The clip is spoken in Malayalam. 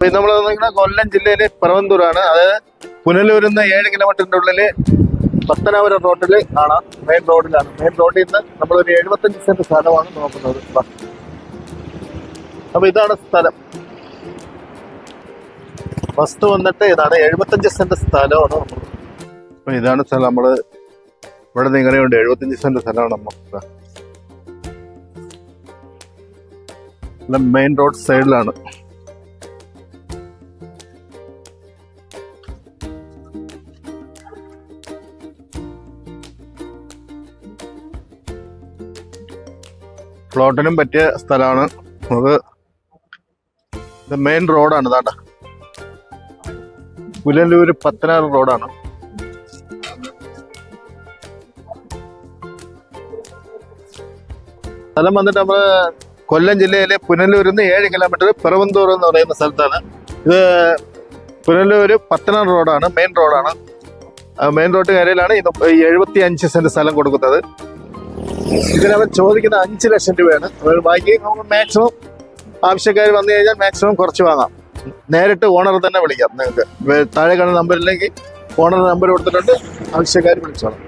നമ്മൾ കൊല്ലം ജില്ലയിലെ പറവന്തൂരാണ് അത് പുനലൂരിൽ ഏഴ് കിലോമീറ്ററിന്റെ ഉള്ളിൽ പത്തനാപുരം റോഡിൽ ആണ് മെയിൻ റോഡിലാണ്. മെയിൻ റോഡിൽ നിന്ന് നമ്മൾ ഒരു എഴുപത്തഞ്ച് സെന്റ് സ്ഥലമാണ് നോക്കുന്നത്. അപ്പൊ ഇതാണ് സ്ഥലം. വസ്തു വന്നിട്ട് ഇതാണ് എഴുപത്തഞ്ച് സെന്റ് സ്ഥലമാണ് അപ്പൊ ഇതാണ് സ്ഥലം നമ്മൾ. ഇവിടെ നിന്ന് ഇങ്ങനെയുണ്ട് എഴുപത്തഞ്ച് സെന്റ് സ്ഥലമാണ് നമുക്ക് മെയിൻ റോഡ് സൈഡിലാണ് പ്ലോട്ടിനും പറ്റിയ സ്ഥലമാണ്. അത് ഇത് മെയിൻ റോഡാണ് ഇതാണ്ട. പുനലൂര് പത്തനാറ് റോഡാണ് സ്ഥലം വന്നിട്ട് നമ്മൾ കൊല്ലം ജില്ലയിലെ പുനലൂരിൽ നിന്ന് ഏഴ് കിലോമീറ്റർ പിറവന്തൂർ എന്ന് പറയുന്ന സ്ഥലത്താണ്. ഇത് പുനലൂര് പത്തനാറ് റോഡാണ് മെയിൻ റോഡാണ് മെയിൻ റോഡ് കരയിലാണ് ഇത് എഴുപത്തി അഞ്ച് സെന്റ് സ്ഥലം കൊടുക്കുന്നത്. ഇതിനവർ ചോദിക്കുന്ന അഞ്ച് ലക്ഷം രൂപയാണ്. ബാക്കി നമുക്ക് മാക്സിമം ആവശ്യക്കാർ വന്നു കഴിഞ്ഞാൽ മാക്സിമം കുറച്ച് വാങ്ങാം. നേരിട്ട് ഓണർ തന്നെ വിളിക്കാം. നിങ്ങൾക്ക്. താഴെ കാണുന്ന നമ്പറിലേക്ക് ഓണർ നമ്പർ കൊടുത്തിട്ടുണ്ട്. ആവശ്യക്കാർ വിളിച്ചോളാം.